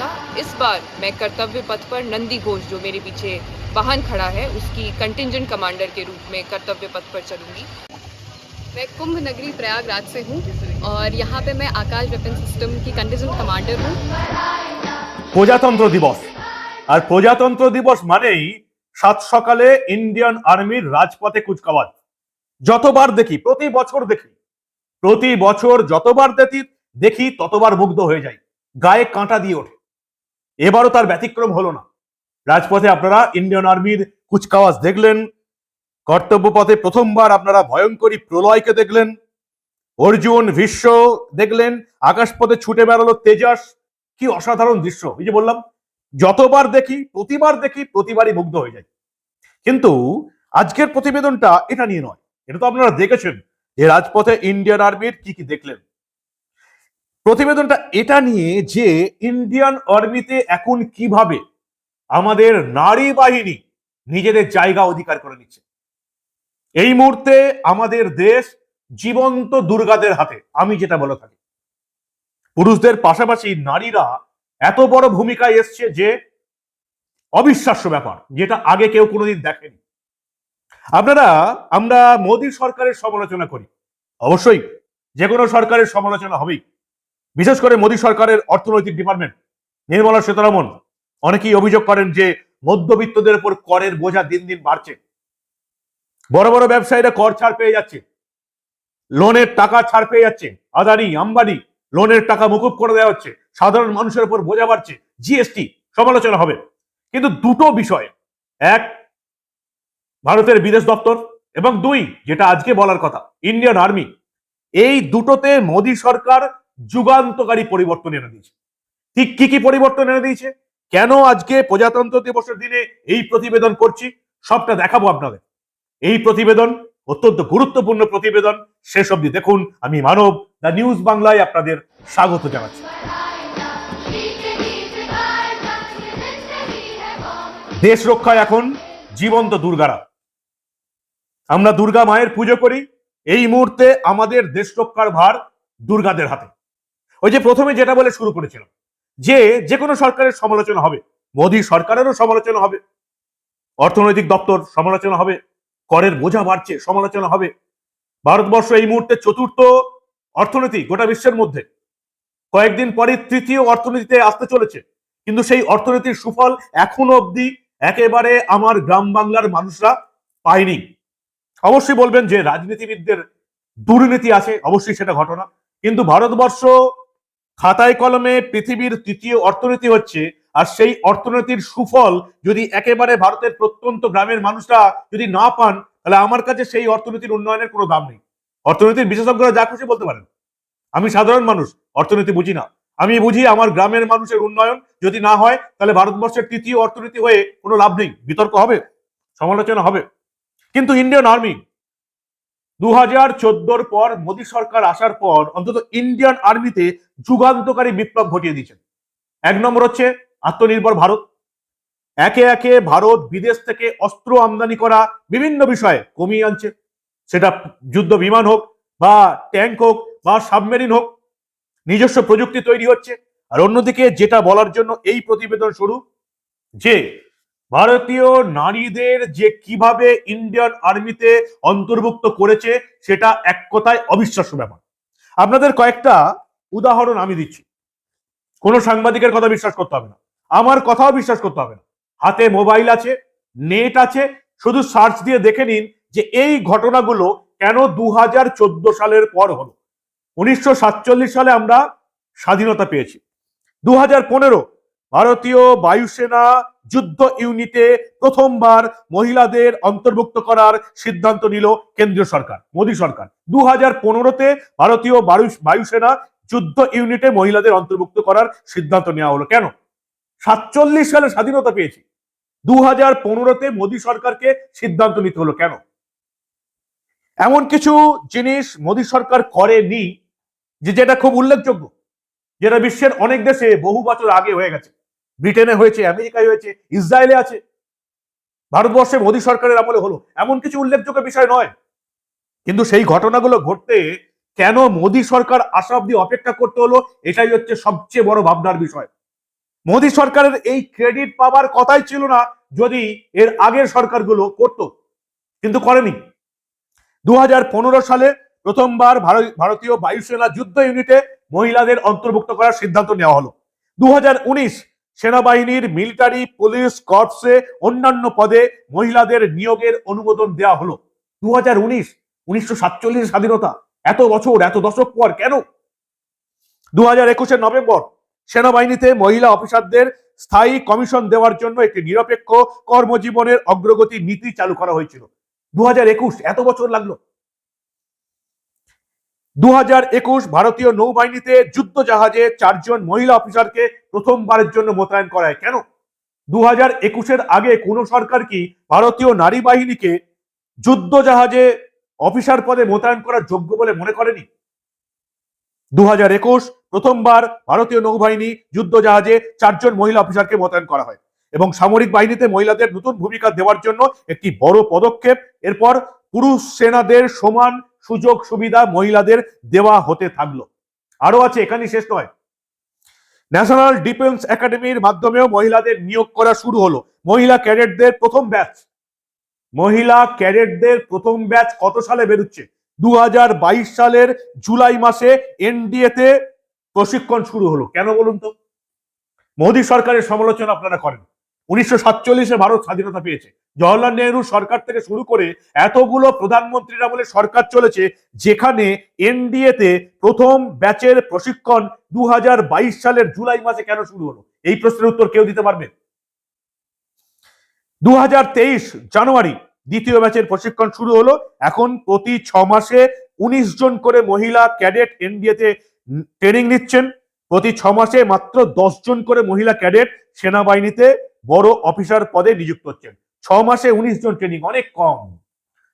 जाएगा इस बार मैं कर्तव्य पथ पर नंदी घोष जो मेरे पीछे वाहन खड़ा है उसकी कंटिजेंट कमांडर के रूप में कर्तव्य पथ पर चलूंगी मैं कुंभ नगरी प्रयागराज से हूँ और यहाँ पे मैं आकाश वेपन सिस्टम की कंडीजन कमांडर हूँ প্রজাতন্ত্র দিবস আর প্রজাতন্ত্র দিবস মানেই সাত সকালে ইন্ডিয়ান আর্মির রাজপথে কুচকাওয়াজ যতবার দেখি প্রতি বছর দেখি প্রতি বছর যতবার দেখি দেখি ততবার মুগ্ধ হয়ে যাই গায়ে কাঁটা দিয়ে ওঠে এবারও তার ব্যতিক্রম হলো না। রাজপথে আপনারা ইন্ডিয়ান আর্মির কুচকাওয়াজ দেখলেন। কর্তব্য পথে প্রথমবার আপনারা ভয়ঙ্করী প্রলয়কে দেখলেন। অর্জুন ভীষ্ম দেখলেন। আকাশপথে ছুটে বেড়ালো তেজাস। কি অসাধারণ দৃশ্য। এই যে বললাম, যতবার দেখি, প্রতিবার দেখি, প্রতিবারই মুগ্ধ হয়ে যায় কিন্তু আজকের প্রতিবেদনটা এটা নিয়ে নয়। এটা তো আপনারা দেখেছেন যে রাজপথে ইন্ডিয়ান আর্মির কি কি দেখলেন। প্রতিবেদনটা এটা নিয়ে যে ইন্ডিয়ান আর্মিতে এখন কীভাবে আমাদের নারী বাহিনী নিজেদের জায়গা অধিকার করে নিচ্ছে। এই মুহূর্তে আমাদের দেশ জীবন্ত দুর্গাদের হাতে, আমি যেটা বলে থাকি। পুরুষদের পাশাপাশি নারীরা এত বড় ভূমিকায় এসছে যে অবিশ্বাস্য ব্যাপার, যেটা আগে কেউ কোনোদিন দেখেনি। আপনারা, আমরা মোদী সরকারের সমালোচনা করি। অবশ্যই যে কোনো সরকারের সমালোচনা হবেই। বিশেষ করে মোদী সরকারের অর্থনৈতিক ডিপার্টমেন্ট নির্মলা সীতারামন, অনেকেই অভিযোগ করেন যে মধ্যবিত্তদের উপর করের বোঝা দিন দিন বাড়ছে। বড় বড় ব্যবসায়ীরা কর ছাড় পেয়ে যাচ্ছে। লোনের টাকা ছাড় পেয়ে যাচ্ছে। আদানি, আম্বানি লোনের টাকা মুকুব করে দেওয়া হচ্ছে। সাধারণ মানুষের উপর বোঝা বাড়ছে। জিএসটি সমালোচনা হবে। কিন্তু দুটো বিষয়। এক, ভারতের বিদেশ দপ্তর এবং দুই, যেটা আজকে বলার কথা ইন্ডিয়ান আর্মি এই দুটোতে মোদী সরকার যুগান্তকারী পরিবর্তন এনে দিয়েছে। ঠিক কি কি পরিবর্তন এনে দিয়েছে? কেন আজকে প্রজাতন্ত্র দিবসের দিনে এই প্রতিবেদন করছি? সবটা দেখাবো আপনাদের। এই প্রতিবেদন, অত্যন্ত গুরুত্বপূর্ণ প্রতিবেদন, শেষ অবধি দেখুন। আমি মানব, দ্য নিউজ বাংলায় আপনাদের স্বাগত জানাচ্ছি। দেশ রক্ষায় এখন জীবন্ত দুর্গারা। আমরা দুর্গা মায়ের পুজো করি, এই মুহূর্তে আমাদের দেশ রক্ষার ভার দুর্গাদের হাতে। ওই যে প্রথমে যেটা বলে শুরু করেছিলাম, যে যে কোনো সরকারের সমালোচনা হবে, মোদী সরকারেরও সমালোচনা হবে, অর্থনৈতিক দপ্তর সমালোচনা হবে, করের বোঝা বাড়ছে, সমালোচনা হবে, ভারতবর্ষ এই মুহূর্তে চতুর্থ অর্থনীতি গোটা বিশ্বের মধ্যে। কয়েকদিন পরে তৃতীয় অর্থনীতিতে আসতে চলেছে, কিন্তু সেই অর্থনীতির সুফল এখনও অবধি একেবারে আমার গ্রাম বাংলার মানুষরা পায়নি। অবশ্যই বলবেন যে রাজনীতিবিদদের দুর্নীতি আছে, অবশ্যই সেটা ঘটনা, কিন্তু ভারতবর্ষ খাতায় কলমে পৃথিবীর তৃতীয় অর্থনীতি হচ্ছে, আর সেই অর্থনীতির সুফল যদি একেবারে ভারতের প্রত্যন্ত গ্রামের মানুষরা যদি না পান, তাহলে আমার কাছে সেই অর্থনীতির উন্নয়নের কোনো দাম নেই। অর্থনীতির বিশেষজ্ঞরা যা খুশি বলতে পারেন। আমি সাধারণ মানুষ, অর্থনীতি বুঝি না। আমি বুঝি আমার গ্রামের মানুষের উন্নয়ন যদি না হয়, তাহলে ভারতবর্ষের তৃতীয় অর্থনীতি হয়ে কোনো লাভ নেই। বিতর্ক হবে, সমালোচনা হবে। কিন্তু ইন্ডিয়ান আর্মি দু হাজার চোদ্দোর পর মোদী সরকার আসার পর অন্তত ইন্ডিয়ান আর্মিতে যুগান্তকারী বিপ্লব ঘটিয়ে দিয়েছেন। এক নম্বর হচ্ছে আত্মনির্ভর ভারত। একে একে ভারত বিদেশ থেকে অস্ত্র আমদানি করা বিভিন্ন বিষয়ে কমিয়ে আনছে। সেটা যুদ্ধ বিমান হোক বা ট্যাঙ্ক হোক বা সাবমেরিন হোক, নিজস্ব প্রযুক্তি তৈরি হচ্ছে। আর অন্যদিকে যেটা বলার জন্য এই প্রতিবেদন শুরু, যে ভারতীয় নারীদের যে কীভাবে ইন্ডিয়ান আর্মিতে অন্তর্ভুক্ত করেছে, সেটা এক কথায় অবিশ্বাস্য ব্যাপার। আপনাদের কয়েকটা উদাহরণ আমি দিচ্ছি। কোনো সাংবাদিকের কথা বিশ্বাস করতে হবে না। আমার কথাও বিশ্বাস করতে হবে না। হাতে মোবাইল আছে, নেট আছে, শুধু সার্চ দিয়ে দেখে নিন যে এই ঘটনাগুলো কেন দু হাজার চোদ্দ সালের পর হলো। উনিশশো সাতচল্লিশ সালে আমরা স্বাধীনতা পেয়েছি। দু হাজার পনেরো ভারতীয় বায়ুসেনা যুদ্ধ ইউনিটে প্রথমবার মহিলাদের অন্তর্ভুক্ত করার সিদ্ধান্ত নিল কেন্দ্রীয় সরকার, মোদী সরকার। দু হাজার পনেরোতে ভারতীয় বায়ুসেনা যুদ্ধ ইউনিটে মহিলাদের অন্তর্ভুক্ত করার সিদ্ধান্ত নেওয়া হলো। কেন? সাতচল্লিশ সালে স্বাধীনতা পেয়েছি। দু হাজার পনেরোতে মোদী সরকারকে সিদ্ধান্ত নিতে হলো কেন? এমন কিছু জিনিস মোদী সরকার করেনি যে যেটা খুব উল্লেখযোগ্য, যেটা বিশ্বের অনেক দেশে বহু বছর আগে হয়ে গেছে। ব্রিটেনে হয়েছে, আমেরিকায় হয়েছে, ইসরায়েলে আছে। ভারতবর্ষে মোদী সরকারের আমলে হলো। এমন কিছু উল্লেখযোগ্য বিষয় নয়। কিন্তু সেই ঘটনাগুলো ঘটতে কেন মোদী সরকার আসা অব্দি অপেক্ষা করতে হলো, এটাই হচ্ছে সবচেয়ে বড় ভাবনার বিষয়। মোদী সরকারের এই ক্রেডিট পাবার কথাই ছিল না যদি এর আগের সরকারগুলো করত, কিন্তু করেনি। দু হাজার পনেরো সালে প্রথমবার ভার- ভারতীয় বায়ুসেনা যুদ্ধ ইউনিটে মহিলাদের অন্তর্ভুক্ত করার সিদ্ধান্ত নেওয়া হলো। দু হাজার উনিশ সেনাবাহিনীর মিলিটারি, পুলিশ, কর্পসে, অন্যান্য পদে মহিলাদের নিয়োগের অনুমোদন দেওয়া হলো। দু হাজার উনিশ, উনিশশো সাতচল্লিশ স্বাধীনতা, এত বছর, এত দশক পর কেন? দু হাজার একুশের নভেম্বর, সেনাবাহিনীতে মহিলা অফিসারদের স্থায়ী কমিশন দেওয়ার জন্য একটি নিরপেক্ষ কর্মজীবনের অগ্রগতি নীতি চালু করা হয়েছিল। দু হাজার একুশ, এত বছর লাগল। দু হাজার একুশ, ভারতীয় নৌবাহিনীতে যুদ্ধ জাহাজে চারজন মহিলা অফিসারকে প্রথমবারের জন্য মোতায়েন করায়। কেন? দু হাজার একুশের আগে কোন সরকার কি ভারতীয় নারী বাহিনীকে যুদ্ধ জাহাজে অফিসার পদে মোতায়েন করার যোগ্য বলে মনে করেনি? দু হাজার একুশ প্রথমবার ভারতীয় নৌবাহিনী যুদ্ধ জাহাজে চারজন মহিলা অফিসারকে মোতায়েন করা হয় এবং সামরিক বাহিনীতে মহিলাদের নতুন ভূমিকা দেওয়ার জন্য একটি বড় পদক্ষেপ। এরপর পুরুষ সেনাদের সমান সুযোগ সুবিধা মহিলাদের দেওয়া হতে থাকল। আরও আছে, এখানেই শেষ নয়। ন্যাশনাল ডিফেন্স একাডেমির মাধ্যমেও মহিলাদের নিয়োগ করা শুরু হলো। মহিলা ক্যাডেটদের প্রথম ব্যাচ। মহিলা ক্যাডেটদের প্রথম ব্যাচ কত সালে বেরোচ্ছে? দু সালের জুলাই মাসে এনডিএতে প্রশিক্ষণ শুরু হলো। কেন বলুন তো? মোদী সরকারের সমালোচনা আপনারা করেন। উনিশশো সাতচল্লিশে ভারত স্বাধীনতা পেয়েছে। জওয়াহরলাল নেহরু সরকার থেকে শুরু করে এতগুলো প্রধানমন্ত্রীরা বলে সরকার চলেছে, যেখানে এনডিএ তে প্রথম ব্যাচের প্রশিক্ষণ দুই হাজার বাইশ সালের জুলাই মাসে কেন শুরু হলো? এই প্রশ্নের উত্তর কেউ দিতে পারবে? দু হাজার তেইশ জানুয়ারি দ্বিতীয় ব্যাচের প্রশিক্ষণ শুরু হলো। এখন প্রতি ছ মাসে উনিশ জন করে মহিলা ক্যাডেট এনডিএ তে ট্রেনিং নিচ্ছেন। প্রতি ছ মাসে মাত্র দশ জন করে মহিলা ক্যাডেট সেনাবাহিনীতে বড় অফিসার পদে নিযুক্ত হচ্ছেন। ছ মাসে উনিশ জন ট্রেনিং, অনেক কম।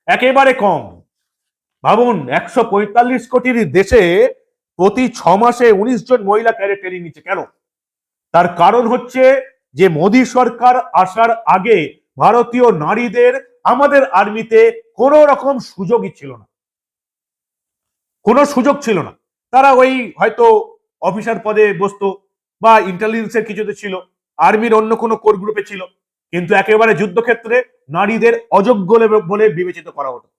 একেবারে কম। ভাবুন, একশো পঁয়তাল্লিশ কোটির দেশে প্রতি ছ মাসে উনিশ জন মহিলা ক্যাডেট ট্রেনিং নিচ্ছে। কেন? তার কারণ হচ্ছে যে মোদী সরকার আসার আগে ভারতীয় নারীদের আমাদের আর্মিতে কোনো রকম সুযোগই ছিল না। কোনো সুযোগ ছিল না। তারা ওই হয়তো অফিসার পদে বসতো বা ইন্টেলিজেন্সের কিছুতে ছিল। আর্মির অন্য কোনো কোর গ্রুপে ছিল। কিন্তু একেবারে যুদ্ধক্ষেত্রে নারীদের অযোগ্য বলে- বিবেচিত করা হতো।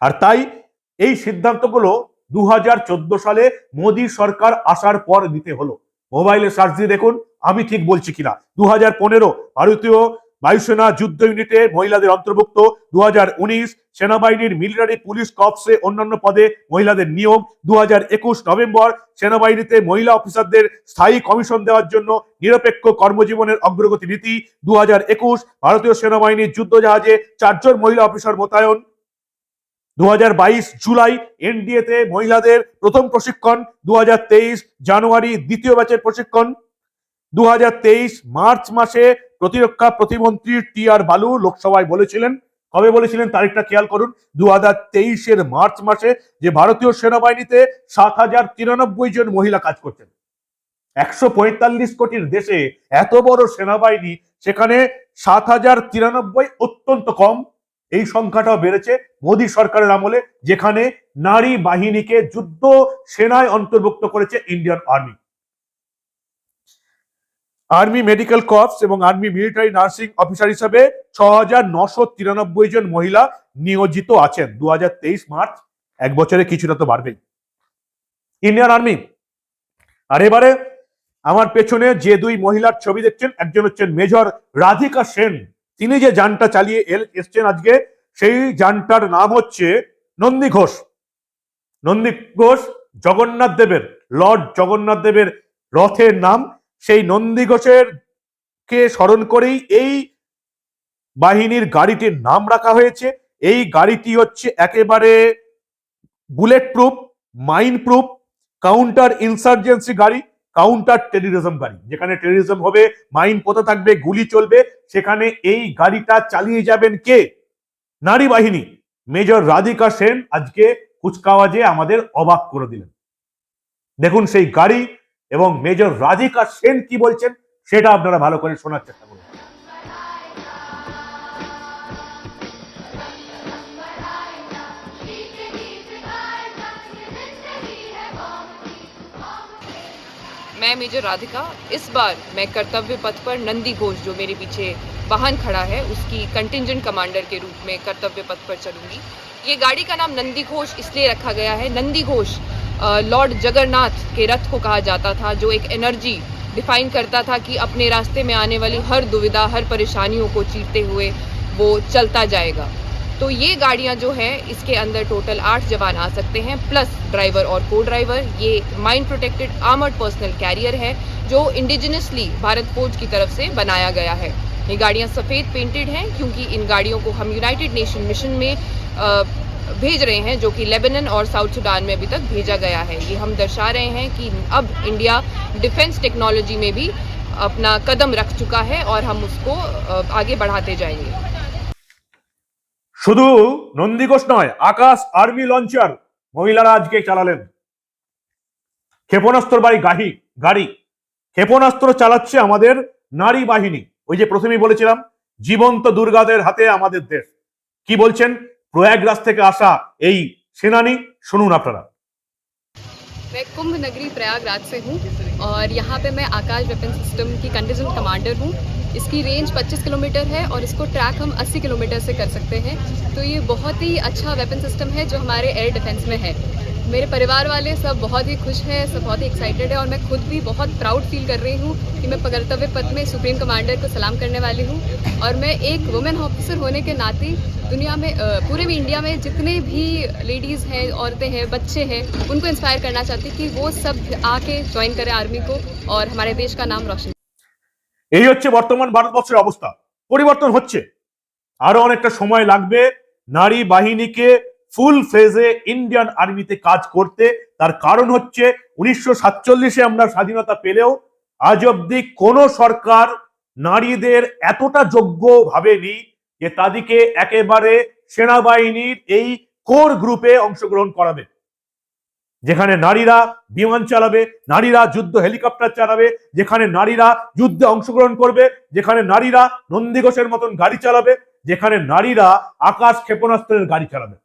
আর তাই এই সিদ্ধান্তগুলো দু হাজার চোদ্দ সালে মোদী সরকার আসার পর দিতে হলো। মোবাইলে সার্চ দিয়ে দেখুন, আমি ঠিক বলছি কিনা। দু হাজার পনেরো ভারতীয় বায়ুসেনা যুদ্ধ ইউনিটে মহিলাদের অন্তর্ভুক্ত দু হাজার উনিশ সেনাবাহিনীর মিলিটারি পুলিশ কর্পসে অন্যান্য পদে মহিলাদের নিয়োগ। দুহাজার একুশ নভেম্বর সেনাবাহিনীতে মহিলা অফিসারদের স্থায়ী কমিশন দেওয়ার জন্য নিরপেক্ষ কর্মজীবনের অগ্রগতি নীতি। দু হাজার একুশ ভারতীয় সেনাবাহিনীর যুদ্ধ জাহাজে চারজন মহিলা অফিসার মোতায়েন। দু জুলাই এনডিএ তে মহিলাদের প্রথম প্রশিক্ষণ। দু হাজার তেইশ জানুয়ারি দ্বিতীয় ব্যাচের প্রশিক্ষণ। দু হাজার তেইশ মার্চ মাসে প্রতিরক্ষা প্রতিমন্ত্রী টি আর বালু লোকসভায় বলেছিলেন। কবে বলেছিলেন তারিখটা খেয়াল করুন। দু হাজার তেইশের মার্চ মাসে যে ভারতীয় সেনাবাহিনীতে সাত হাজার তিরানব্বই জন মহিলা কাজ করছেন একশো পঁয়তাল্লিশ কোটির দেশে এত বড় সেনাবাহিনী, সেখানে সাত হাজার তিরানব্বই অত্যন্ত কম। এই সংখ্যাটাও বেড়েছে মোদী সরকারের আমলে, যেখানে নারী বাহিনীকে যুদ্ধ সেনায় অন্তর্ভুক্ত করেছে Indian army. Army medical corps এবং আর্মি মিলিটারি নার্সিং অফিসার হিসাবে ছ হাজার নশো তিরানব্বই জন মহিলা নিয়োজিত আছেন। দু হাজার তেইশ মার্চ, এক বছরে কিছুটা তো বাড়বেই। ইন্ডিয়ান আর্মি, আর এবারে আমার পেছনে যে দুই মহিলার ছবি দেখছেন, একজন হচ্ছেন মেজর রাধিকা সেন। তিনি যে যানটা চালিয়ে এল- এসছেন আজকে, সেই যানটার নাম হচ্ছে নন্দী ঘোষ। নন্দী ঘোষ জগন্নাথ দেবের, লর্ড জগন্নাথ দেবের রথের নাম। সেই নন্দী ঘোষের কে স্মরণ করেই এই বাহিনীর গাড়িটির নাম রাখা হয়েছে। এই গাড়িটি হচ্ছে একেবারে bullet proof mine proof counter insurgency গাড়ি কাউন্টার টেরিজম গাড়ি। যেখানে টেরিজম হবে মাইন পোতা থাকবে, গুলি চলবে, সেখানে এই গাড়িটা চালিয়ে যাবেন কে? নারী বাহিনী। মেজর রাধিকা সেন আজকে কুচকাওয়াজে আমাদের অবাক করে দিলেন। দেখুন, সেই গাড়ি এবং মেজর রাধিকা সেন কি বলছেন সেটা আপনারা ভালো করে শোনার চেষ্টা করুন मैं मेजर राधिका इस बार मैं कर्तव्य पथ पर नंदी घोष जो मेरे पीछे वाहन खड़ा है उसकी कंटिंजेंट कमांडर के रूप में कर्तव्य पथ पर चलूंगी ये गाड़ी का नाम नंदी घोष इसलिए रखा गया है नंदी घोष अ, लॉर्ड जगन्नाथ के रथ को कहा जाता था, जो एक एनर्जी डिफाइन करता था कि अपने रास्ते में आने वाली हर दुविधा, हर परेशानियों को चीरते हुए वो चलता जाएगा। तो ये गाड़ियाँ जो हैं, इसके अंदर टोटल आठ जवान आ सकते हैं प्लस ड्राइवर और को ड्राइवर ये mine protected armoured personnel carrier है, जो इंडिजिनसली भारत फौज की तरफ़ से बनाया गया है। ये गाड़ियाँ सफ़ेद पेंटेड हैं, क्योंकि इन गाड़ियों को हम यूनाइटेड नेशन मिशन में भेज रहे हैं जो कि लेबनन और साउथ सुडान में अभी तक भेजा गया है ये हम दर्शा रहे हैं कि अब इंडिया डिफेंस टेक्नोलॉजी में भी अपना कदम रख चुका है और हम उसको अ, आगे बढ़ाते जाएंगे শুধু নন্দীঘোষ নয় আকাশ আর্মি লঞ্চার মহিলারা আজকে চালালেন ক্ষেপণাস্ত্র বাড়ি গাড়ি গাড়ি ক্ষেপণাস্ত্র চালাচ্ছে আমাদের নারী বাহিনী ওই যে প্রথমেই বলেছিলাম জীবন্ত দুর্গাদের হাতে আমাদের দেশ কি বলছেন প্রয়াগরাজ থেকে আসা এই সেনানী শুনুন আপনারা मैं कुंभ नगरी प्रयागराज से हूँ और यहाँ पे मैं आकाश वेपन सिस्टम की कंडीजन कमांडर हूँ इसकी रेंज 25 किलोमीटर है और इसको ट्रैक हम 80 किलोमीटर से कर सकते हैं तो ये बहुत ही अच्छा वेपन सिस्टम है जो हमारे एयर डिफेंस में है मेरे परिवार वाले सब बहुत ही खुश हैं सब बहुत ही एक्साइटेड है और मैं खुद भी बहुत प्राउड फील कर रही हूँ कि मैं कर्तव्य पथ में सुप्रीम कमांडर को सलाम करने वाली हूँ और मैं एक वुमेन ऑफिसर होने के नाते दुनिया में अ, पूरे में इंडिया में जितने भी लेडीज़ हैं औरतें हैं बच्चे हैं उनको इंस्पायर करना चाहती कि वो सब आके ज्वाइन करें आर्मी को और हमारे देश का नाम रोशन এই হচ্ছে বর্তমান ভারতবর্ষের অবস্থা পরিবর্তন হচ্ছে আরো অনেকটা সময় লাগবে নারী বাহিনীকে ফুল ফেজে ইন্ডিয়ান আর্মিতে কাজ করতে। তার কারণ হচ্ছে উনিশশো সাতচল্লিশে আমরা স্বাধীনতা পেলেও আজ অব্দি কোন সরকার নারীদের এতটা যোগ্য ভাবেনি যে তাদেরকে একেবারে সেনাবাহিনীর এই কোর গ্রুপে অংশগ্রহণ করাবে। যেখানে নারীরা বিমান চালাবে, নারীরা যুদ্ধ হেলিকপ্টার চালাবে, যেখানে নারীরা যুদ্ধে অংশগ্রহণ করবে, যেখানে নারীরা নন্দীঘোষের মতন গাড়ি চালাবে, যেখানে নারীরা আকাশ ক্ষেপণাস্ত্রের গাড়ি চালাবে।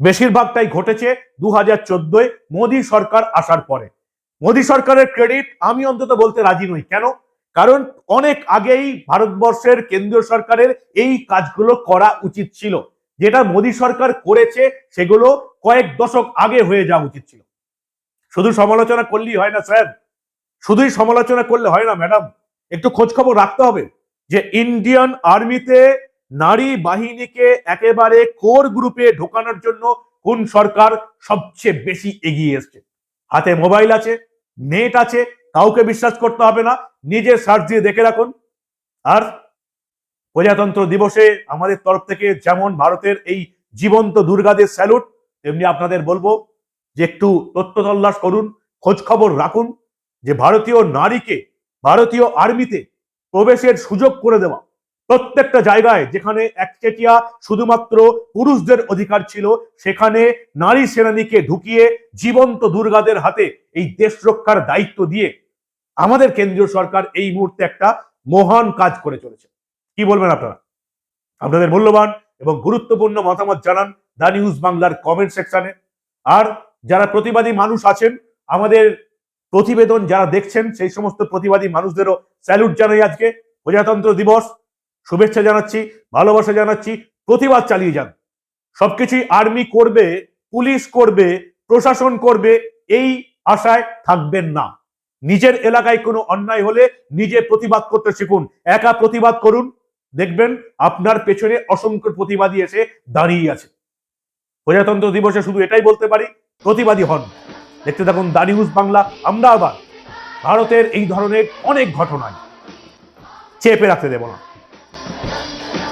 বেশিরভাগটাই ঘটেছে দু হাজার চোদ্দোয় মোদী সরকার আসার পরে। মোদী সরকারের ক্রেডিট আমি অন্তত বলতে রাজি নই। কেন? কারণ অনেক আগেই ভারতবর্ষের কেন্দ্রীয় সরকারের এই কাজগুলো করা উচিত ছিল। যেটা মোদী সরকার করেছে সেগুলো কয়েক দশক আগে হয়ে যাওয়া উচিত ছিল। শুধু সমালোচনা করলেই হয় না, স্যার। শুধুই সমালোচনা করলে হয় না, ম্যাডাম। একটু খোঁজ খবর রাখতে হবে যে, ইন্ডিয়ান আর্মিতে নারী বাহিনীকে একেবারে কোর গ্রুপে ঢোকানোর জন্য কোন সরকার সবচেয়ে বেশি এগিয়ে এসছে? হাতে মোবাইল আছে, নেট আছে, কাউকে বিশ্বাস করতে হবে না, নিজের সার্চ দিয়ে দেখে রাখুন। আর প্রজাতন্ত্র দিবসে আমাদের তরফ থেকে যেমন ভারতের এই জীবন্ত দুর্গাদের স্যালুট, তেমনি আপনাদের বলব যে একটু তথ্য তল্লাশ করুন, খোঁজ খবর রাখুন, যে ভারতীয় নারীকে, ভারতীয় আর্মিতে প্রবেশের সুযোগ করে দেওয়া প্রত্যেকটা জায়গায় যেখানে একচেটিয়া শুধুমাত্র পুরুষদের অধিকার ছিল, সেখানে নারী সেনানীকে ঢুকিয়ে জীবন্ত দুর্গাদের হাতে এই দেশ রক্ষার দায়িত্ব দিয়ে আমাদের কেন্দ্রীয় সরকার এই মুহূর্তে একটা মহান কাজ করে চলেছে। কি বলবেন আপনারা? আপনাদের মূল্যবান এবং গুরুত্বপূর্ণ মতামত জানান দা নিউজ বাংলার কমেন্ট সেকশনে। আর যারা প্রতিবাদী মানুষ আছেন, আমাদের প্রতিবেদন যারা দেখছেন, সেই সমস্ত প্রতিবাদী মানুষদেরও স্যালুট জানাই আজকে প্রজাতন্ত্র দিবস। শুভেচ্ছা জানাচ্ছি, ভালোবাসা জানাচ্ছি, প্রতিবাদ চালিয়ে যান। সবকিছুই আর্মি করবে, পুলিশ করবে, প্রশাসন করবে, এই আশায় থাকবেন না। নিজের এলাকায় কোনো অন্যায় হলে নিজে প্রতিবাদ করতে শিখুন। একা প্রতিবাদ করুন। দেখবেন আপনার পেছনে অসংখ্য প্রতিবাদী এসে দাঁড়িয়ে আছে। প্রজাতন্ত্র দিবসে শুধু এটাই বলতে পারি, প্রতিবাদী হন। দেখতে থাকুন দা নিউজ বাংলা, আমরা আবার ভারতের এই ধরনের অনেক ঘটনায় চেপে রাখতে দেব না। Yeah.